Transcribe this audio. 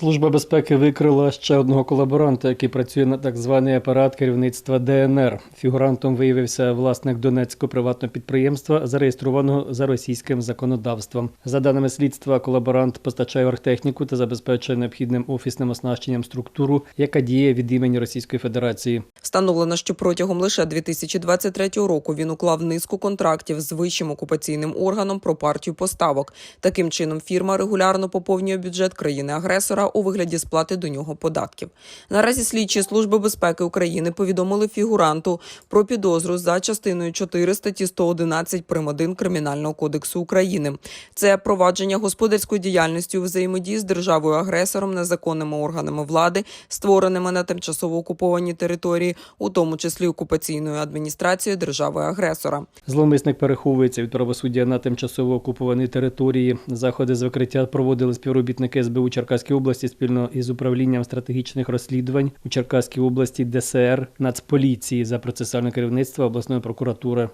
Служба безпеки викрила ще одного колаборанта, який працює на так званий апарат керівництва ДНР. Фігурантом виявився власник Донецького приватного підприємства, зареєстрованого за російським законодавством. За даними слідства, колаборант постачає оргтехніку та забезпечує необхідним офісним оснащенням структуру, яка діє від імені Російської Федерації. Встановлено, що протягом лише 2023 року він уклав низку контрактів з вищим окупаційним органом про партію поставок. Таким чином, фірма регулярно поповнює бюджет країни-агресора у вигляді сплати до нього податків. Наразі слідчі служби безпеки України повідомили фігуранту про підозру за частиною 4 статті 111 прим. 1 Кримінального кодексу України. Це провадження господарської діяльності у взаємодії з державою-агресором, незаконними органами влади, створеними на тимчасово окупованій території, у тому числі окупаційною адміністрацією держави-агресора. Зловмисник переховується від правосуддя на тимчасово окупованій території. Заходи з викриття проводили співробітники СБУ Черкаської області спільно із управлінням стратегічних розслідувань у Черкаській області ДСР Нацполіції за процесуальне керівництво обласної прокуратури.